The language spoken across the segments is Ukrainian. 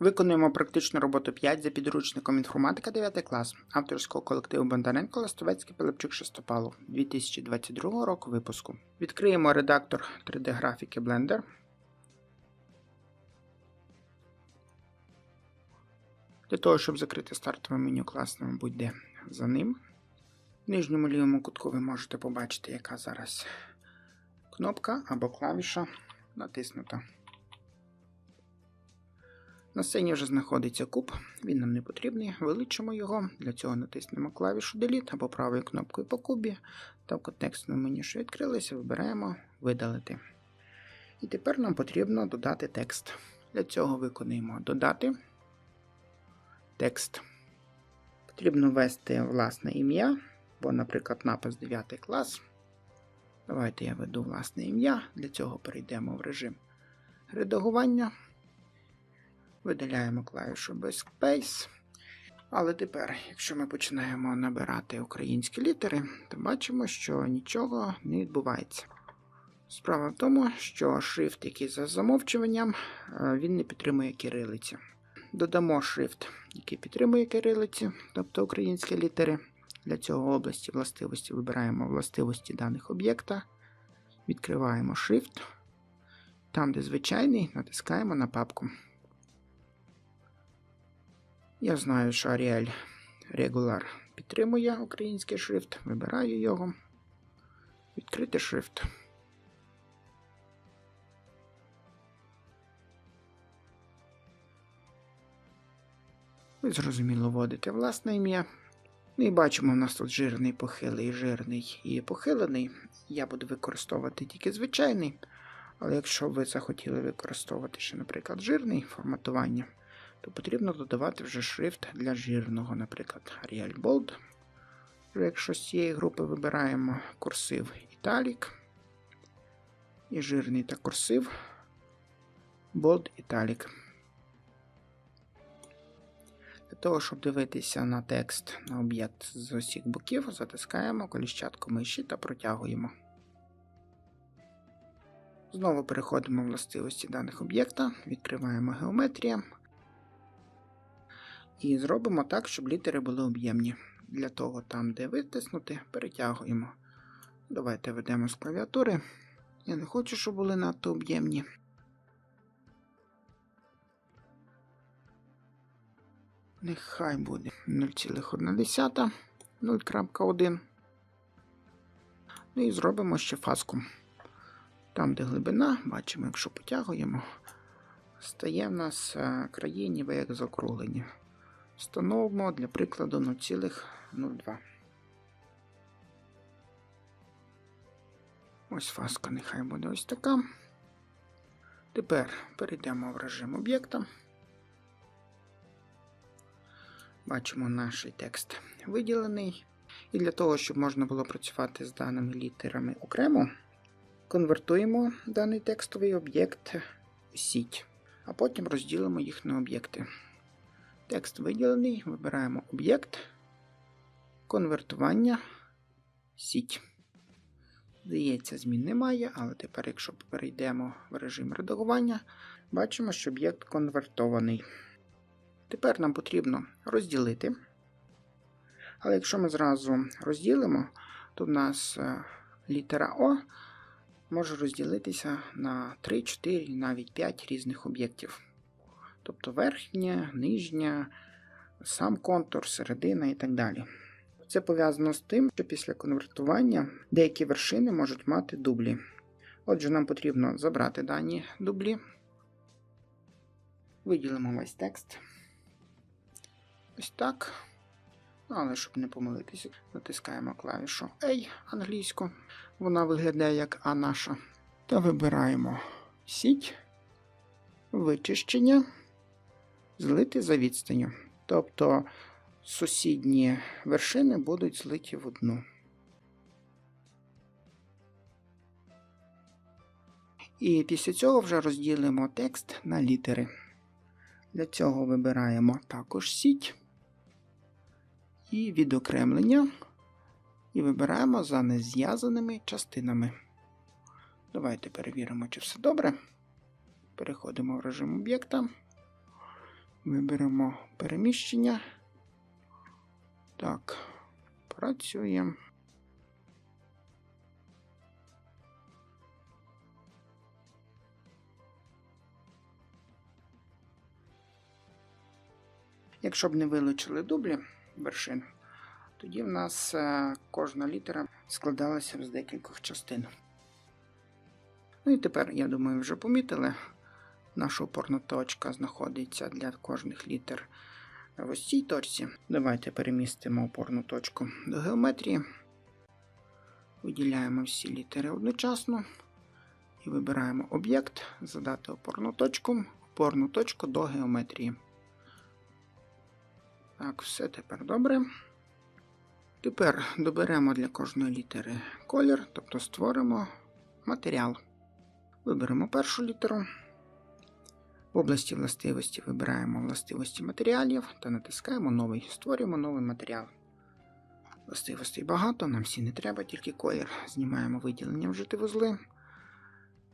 Виконуємо практичну роботу 5 за підручником інформатика 9 клас авторського колективу Бондаренко Ластовецький Пилипчук Шестопалу 2022 року випуску. Відкриємо редактор 3D графіки Blender. Для того, щоб закрити стартове меню класно, мабуть, де за ним. В нижньому лівому кутку ви можете побачити, яка зараз кнопка або клавіша натиснута. На сцені вже знаходиться куб, він нам не потрібний. Величимо його. Для цього натиснемо клавішу Delete або правою кнопкою по кубі. Та в контекстному меню, що відкрилося, вибираємо Видалити. І тепер нам потрібно додати текст. Для цього виконуємо Додати текст. Потрібно ввести власне ім'я, бо, наприклад, напис 9 клас. Давайте я веду власне ім'я. Для цього перейдемо в режим редагування. Видаляємо клавішу Backspace. Але тепер, якщо ми починаємо набирати українські літери, то бачимо, що нічого не відбувається. Справа в тому, що шрифт, який за замовчуванням, е, він не підтримує кирилиці. Додамо шрифт, який підтримує кирилиці, тобто українські літери. Для цього області властивості вибираємо властивості даних об'єкта, відкриваємо шрифт. Там, де звичайний, натискаємо на папку. Я знаю, що Arial Regular підтримує український шрифт. Вибираю його. Відкрити шрифт. Ви зрозуміло вводите власне ім'я. Ну і бачимо, у нас тут жирний, похилий, жирний і похилений. Я буду використовувати тільки звичайний. Але якщо ви захотіли використовувати ще, наприклад, жирний форматування, то потрібно додавати вже шрифт для жирного, наприклад, Arial Bold. Вже якщо з цієї групи вибираємо курсив Italic і жирний та курсив Bold Italic. Для того, щоб дивитися на текст на об'єкт з усіх боків, затискаємо коліщатку миші та протягуємо. Знову переходимо в властивості даних об'єкта, відкриваємо геометрія. І зробимо так, щоб літери були об'ємні. Для того, там, де витиснути, перетягуємо. Давайте ведемо з клавіатури. Я не хочу, щоб були надто об'ємні. Нехай буде 0,1, 0.1. Ну і зробимо ще фаску. Там, де глибина, бачимо, якщо потягуємо, стає в нас е, краї ніби як закруглені. Встановимо для прикладу 0,02. Ось фаска нехай буде ось така. Тепер перейдемо в режим об'єкта. Бачимо наш текст виділений. І для того, щоб можна було працювати з даними літерами окремо, конвертуємо даний текстовий об'єкт в сіть, а потім розділимо їх на об'єкти. Текст виділений, вибираємо об'єкт, конвертування, сіть. Здається, змін немає, але тепер, якщо перейдемо в режим редагування, бачимо, що об'єкт конвертований. Тепер нам потрібно розділити. Але якщо ми зразу розділимо, то в нас е, літера О може розділитися на 3, 4, навіть 5 різних об'єктів. Тобто верхня, нижня, сам контур, середина і так далі. Це пов'язано з тим, що після конвертування деякі вершини можуть мати дублі. Отже, нам потрібно забрати дані дублі, виділимо весь текст. Ось так. Але щоб не помилитися, натискаємо клавішу A англійську. Вона виглядає як А наша. Та вибираємо сіть, вичищення, злити за відстанню. Тобто сусідні вершини будуть злиті в одну. І після цього вже розділимо текст на літери. Для цього вибираємо також сіть і відокремлення. І вибираємо за незв'язаними частинами. Давайте перевіримо, чи все добре. Переходимо в режим об'єкта. Виберемо переміщення. Так, працюємо. Якщо б не вилучили дублі вершин, тоді в нас е, кожна літера складалася з декількох частин. Ну і тепер, я думаю, вже помітили, наша опорна точка знаходиться для кожних літер в ось цій точці. Давайте перемістимо опорну точку до геометрії. Виділяємо всі літери одночасно і вибираємо об'єкт, задати опорну точку, опорну точку до геометрії. Так, все тепер добре. Тепер доберемо для кожної літери колір, тобто створимо матеріал. Виберемо першу літеру. В області властивості вибираємо властивості матеріалів та натискаємо новий. Створюємо новий матеріал. Властивостей багато, нам всі не треба, тільки колір. Знімаємо виділення вжити вузли.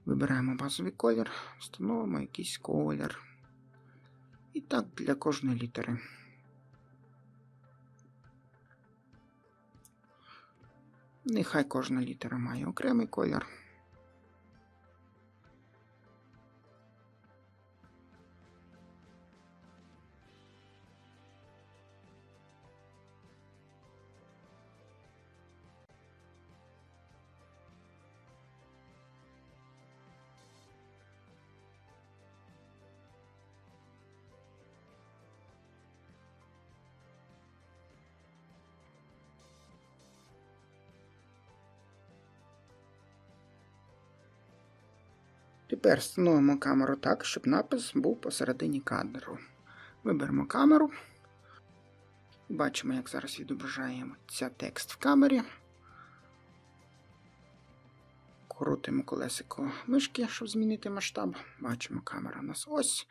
Вибираємо базовий колір, встановимо якийсь колір. І так для кожної літери. Нехай кожна літера має окремий колір. Тепер встановимо камеру так, щоб напис був посередині кадру. Виберемо камеру. Бачимо, як зараз відображається текст в камері. Крутимо колесико мишки, щоб змінити масштаб. Бачимо, камера у нас ось.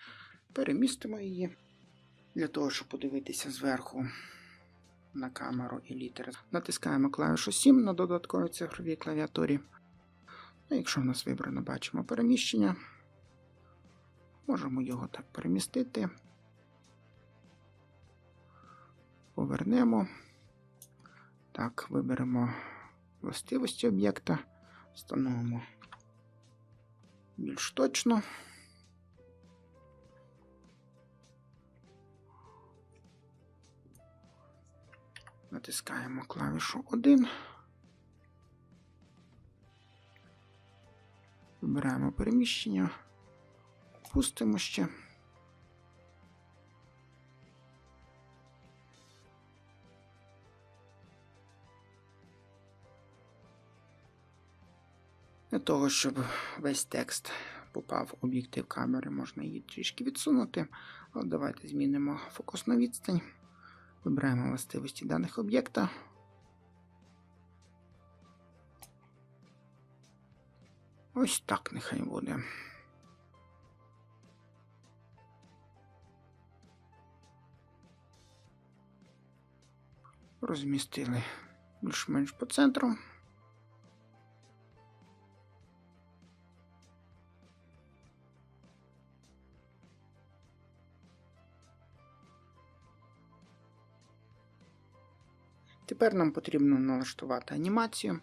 Перемістимо її. Для того, щоб подивитися зверху на камеру і літери. Натискаємо клавішу 7 на додатковій цифровій клавіатурі. Ну, якщо в нас вибрано, бачимо переміщення, можемо його так перемістити. Повернемо. Так, виберемо властивості об'єкта, встановимо більш точно. Натискаємо клавішу 1. Вибираємо переміщення, пустимо ще. Для того, щоб весь текст попав в об'єктив камери, можна її трішки відсунути. Давайте змінимо фокусну відстань. Вибираємо властивості даних об'єкта. Ось так нехай буде. Розмістили більш-менш по центру. Тепер нам потрібно налаштувати анімацію.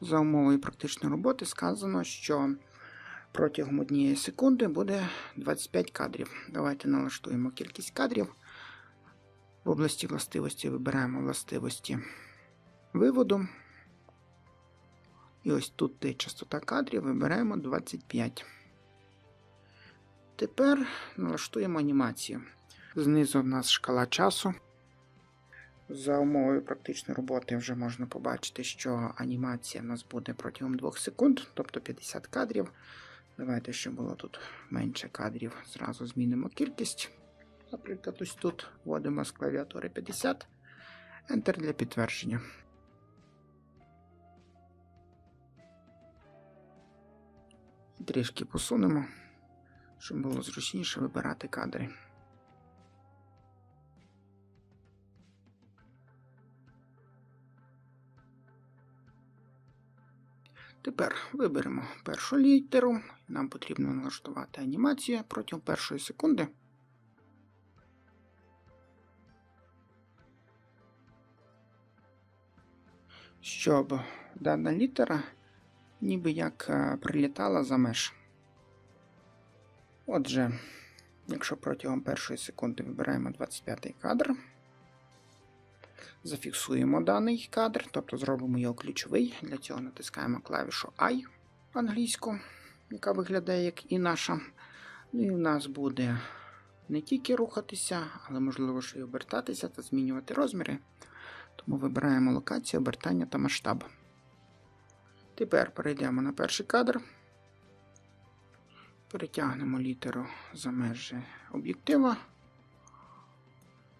За умовою практичної роботи сказано, що протягом однієї секунди буде 25 кадрів. Давайте налаштуємо кількість кадрів. В області властивості вибираємо властивості виводу. І ось тут де частота кадрів вибираємо 25. Тепер налаштуємо анімацію. Знизу в нас шкала часу. За умовою практичної роботи вже можна побачити, що анімація в нас буде протягом 2 секунд, тобто 50 кадрів. Давайте, щоб було тут менше кадрів, зразу змінимо кількість. Наприклад, ось тут вводимо з клавіатури 50, Enter для підтвердження. Трішки посунемо, щоб було зручніше вибирати кадри. Тепер виберемо першу літеру. Нам потрібно налаштувати анімацію протягом першої секунди. Щоб дана літера ніби як е, прилітала за меж. Отже, якщо протягом першої секунди вибираємо 25 кадр зафіксуємо даний кадр, тобто зробимо його ключовий. Для цього натискаємо клавішу I англійську, яка виглядає як і наша. Ну і в нас буде не тільки рухатися, але можливо ще й обертатися та змінювати розміри. Тому вибираємо локацію, обертання та масштаб. Тепер перейдемо на перший кадр. Перетягнемо літеру за межі об'єктива.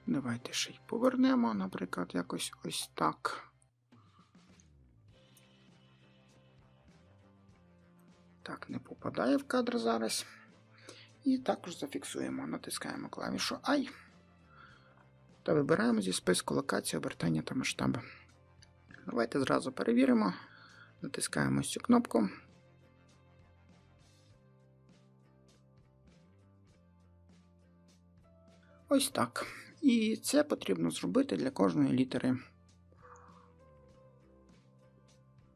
Давайте ще й повернемо, наприклад, якось ось так. Так, не попадає в кадр зараз. І також зафіксуємо, натискаємо клавішу I та вибираємо зі списку локації обертання та масштаби. Давайте зразу перевіримо. Натискаємо цю кнопку. Ось так. І це потрібно зробити для кожної літери.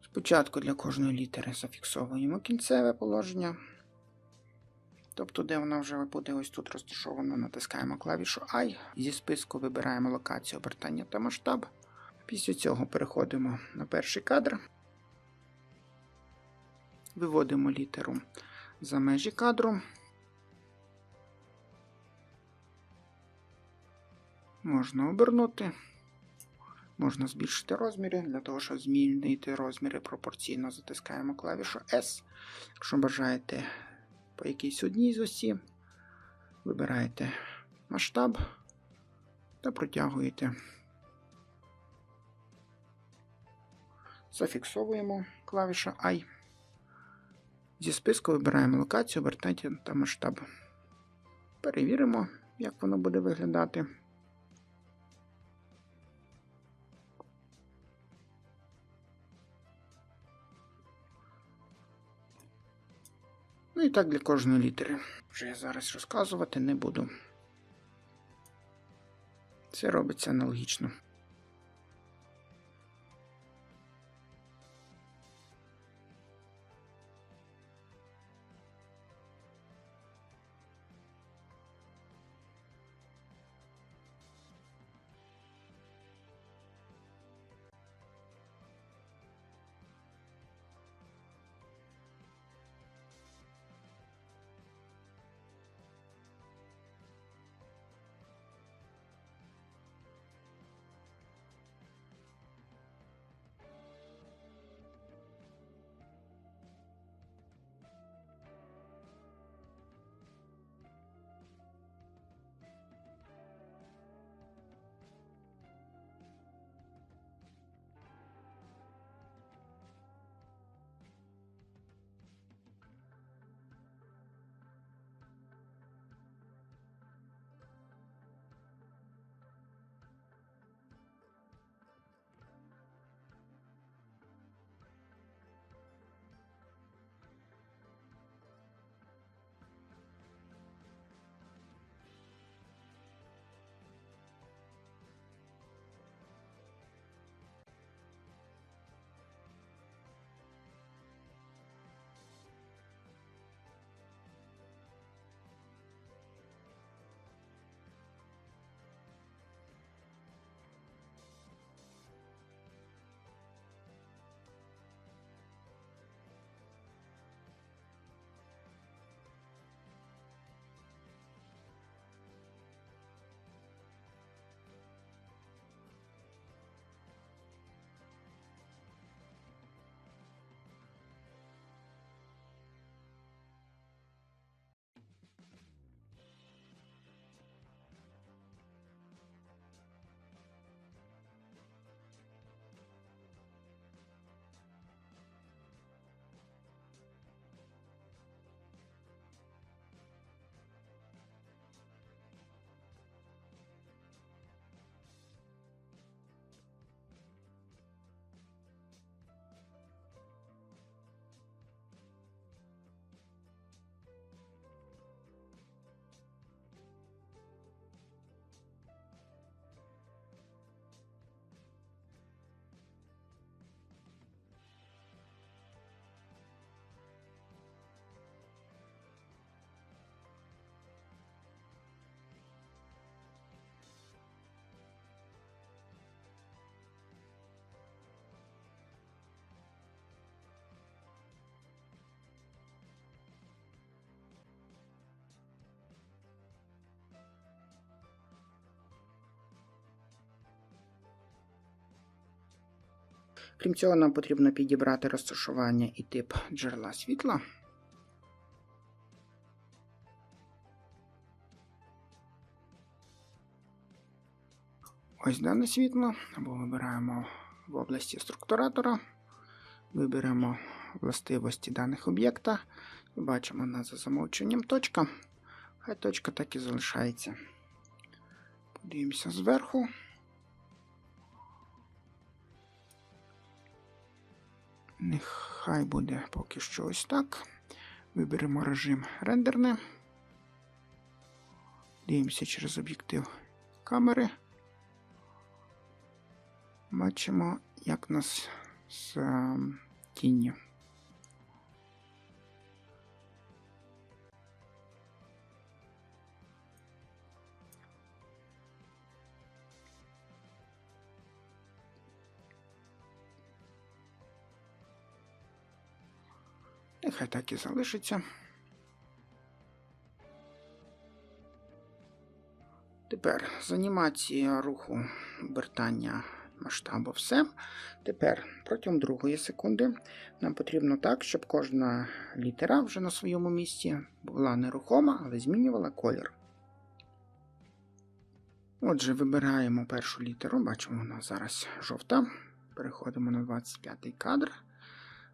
Спочатку для кожної літери зафіксовуємо кінцеве положення. Тобто, де вона вже буде ось тут розташована, натискаємо клавішу I. Зі списку вибираємо локацію обертання та масштаб. Після цього переходимо на перший кадр. Виводимо літеру за межі кадру. Можна обернути, можна збільшити розміри. Для того, щоб змінити розміри пропорційно, затискаємо клавішу S. Якщо бажаєте по якійсь одній з осі, вибираєте масштаб та протягуєте. Зафіксовуємо клавішу I. Зі списку вибираємо локацію, обертання та масштаб. Перевіримо, як воно буде виглядати. Ну і так для кожної літери. Вже я зараз розказувати не буду. Це робиться аналогічно. Крім цього, нам потрібно підібрати розташування і тип джерела світла. Ось дане світло, або вибираємо в області структуратора, виберемо властивості даних об'єкта бачимо на за замовченням точка. Хай точка так і залишається. Подивимося зверху. Нехай буде поки що ось так. Виберемо режим рендерне. Дивимося через об'єктив камери. Бачимо, як нас з тінню. Нехай так і залишиться. Тепер з анімації руху обертання масштабу все. Тепер протягом другої секунди нам потрібно так, щоб кожна літера вже на своєму місці була нерухома, але змінювала колір. Отже, вибираємо першу літеру, бачимо, вона зараз жовта. Переходимо на 25 кадр.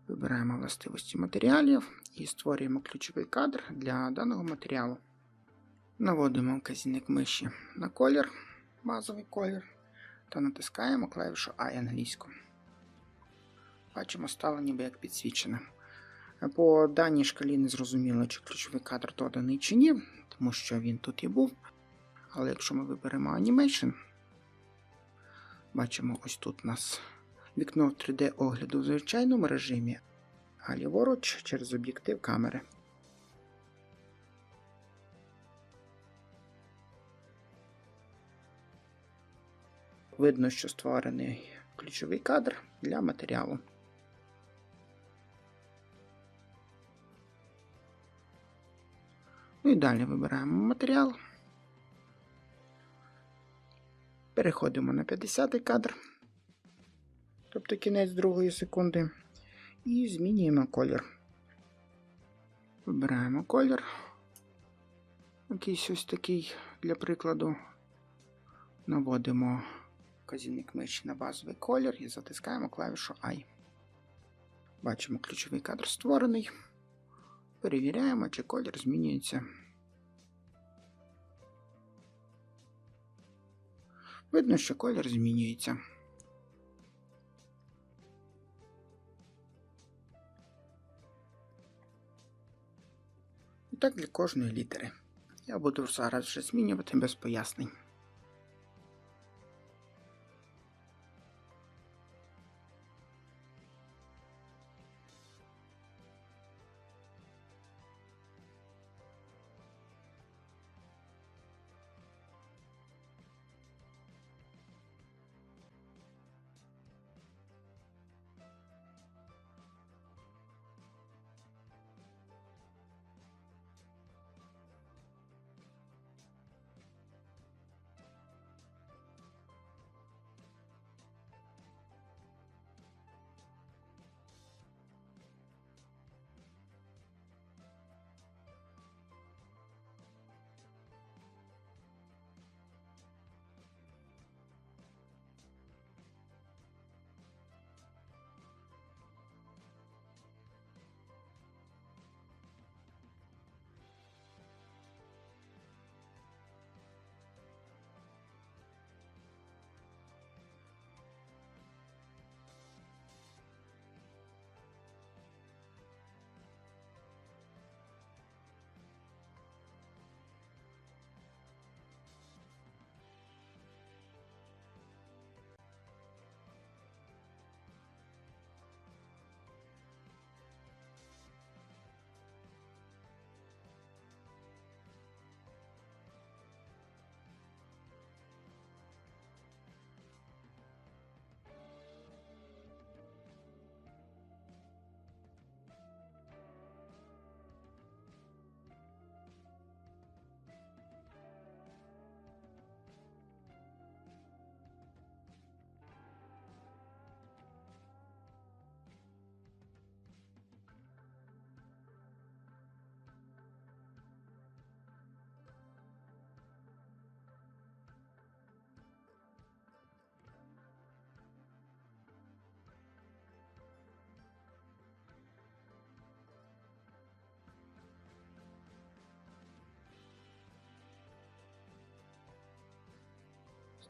Вибираємо властивості матеріалів і створюємо ключовий кадр для даного матеріалу. Наводимо вказівник миші на колір, базовий колір, та натискаємо клавішу I англійську. Бачимо, стало ніби як підсвічене. По даній шкалі не зрозуміло, чи ключовий кадр доданий чи ні, тому що він тут і був. Але якщо ми виберемо Animation, бачимо, ось тут у нас вікно 3D-огляду в звичайному режимі, а ліворуч через об'єктив камери. Видно, що створений ключовий кадр для матеріалу. Ну і далі вибираємо матеріал. Переходимо на 50 кадр, тобто кінець другої секунди, і змінюємо колір. Вибираємо колір. Якийсь ось такий для прикладу. Наводимо вказівник миші на базовий колір і затискаємо клавішу I. Бачимо ключовий кадр створений. Перевіряємо, чи колір змінюється. Видно, що колір змінюється. Так для кожної літери. Я буду зараз вже змінювати без пояснень.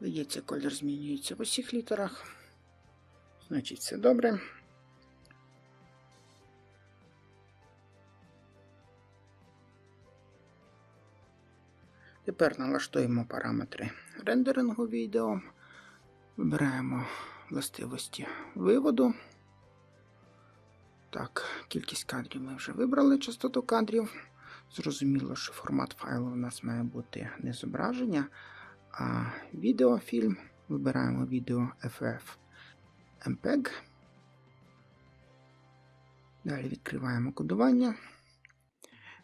Здається, колір змінюється в усіх літерах. Значить, все добре. Тепер налаштуємо параметри рендерингу відео. Вибираємо властивості виводу. Так, кількість кадрів ми вже вибрали частоту кадрів. Зрозуміло, що формат файлу у нас має бути не зображення, а відеофільм. Вибираємо відео FF MPEG. Далі відкриваємо кодування.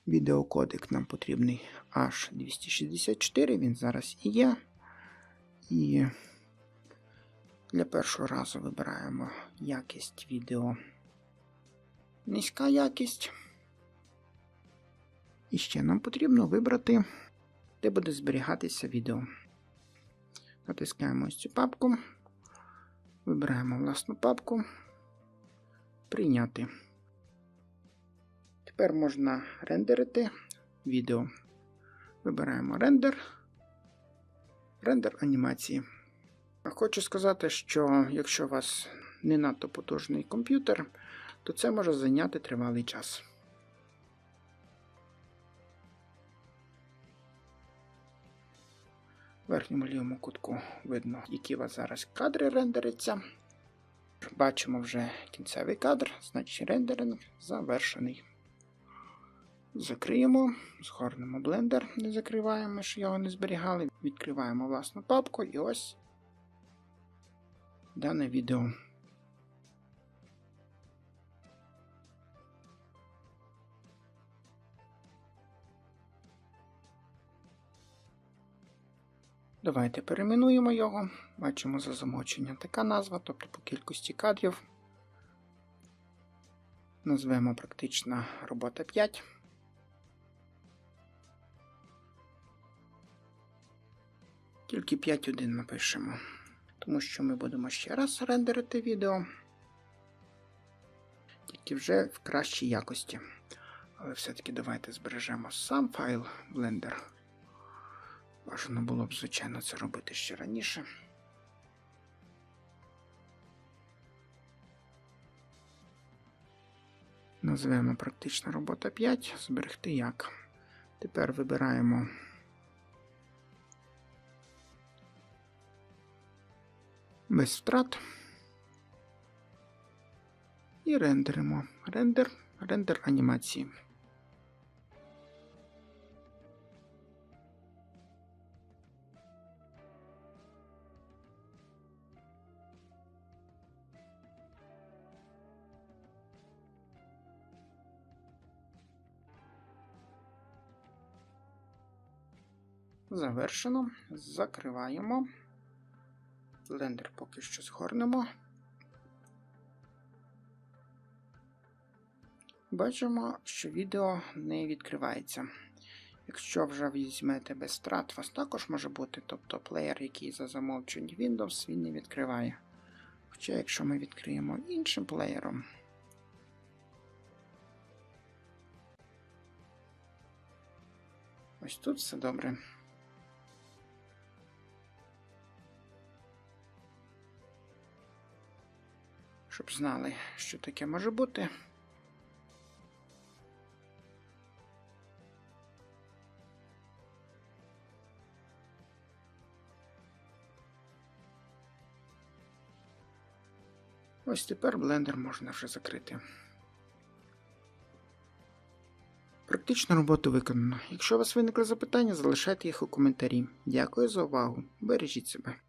Відеокодек нам потрібний H264, він зараз і є. І для першого разу вибираємо якість відео. Низька якість. І ще нам потрібно вибрати, де буде зберігатися відео. Натискаємо ось цю папку, вибираємо власну папку, прийняти. Тепер можна рендерити відео. Вибираємо рендер, рендер анімації. Хочу сказати, що якщо у вас не надто потужний комп'ютер, то це може зайняти тривалий час. Верхньому лівому кутку видно, які у вас зараз кадри рендеряться. Бачимо вже кінцевий кадр, значить рендеринг завершений. Закриємо, згорнемо блендер, не закриваємо, що його не зберігали. Відкриваємо власну папку і ось дане відео. Давайте перейменуємо його. Бачимо за замовчення така назва, тобто по кількості кадрів. Назвемо практична робота 5. Тільки 5.1 напишемо, тому що ми будемо ще раз рендерити відео, тільки вже в кращій якості. Але все-таки давайте збережемо сам файл Blender. Бажано було б, звичайно, це робити ще раніше. Назвемо практична робота 5, зберегти як. Тепер вибираємо без втрат. І рендеримо. Рендер, рендер анімації. Завершено. Закриваємо. Блендер поки що згорнемо. Бачимо, що відео не відкривається. Якщо вже візьмете без втрат, у вас також може бути, тобто плеєр, який за замовчень Windows, він не відкриває. Хоча, якщо ми відкриємо іншим плеєром, ось тут все добре. Щоб знали, що таке може бути. Ось тепер блендер можна вже закрити. Практичну роботу виконано. Якщо у вас виникли запитання, залишайте їх у коментарі. Дякую за увагу. Бережіть себе.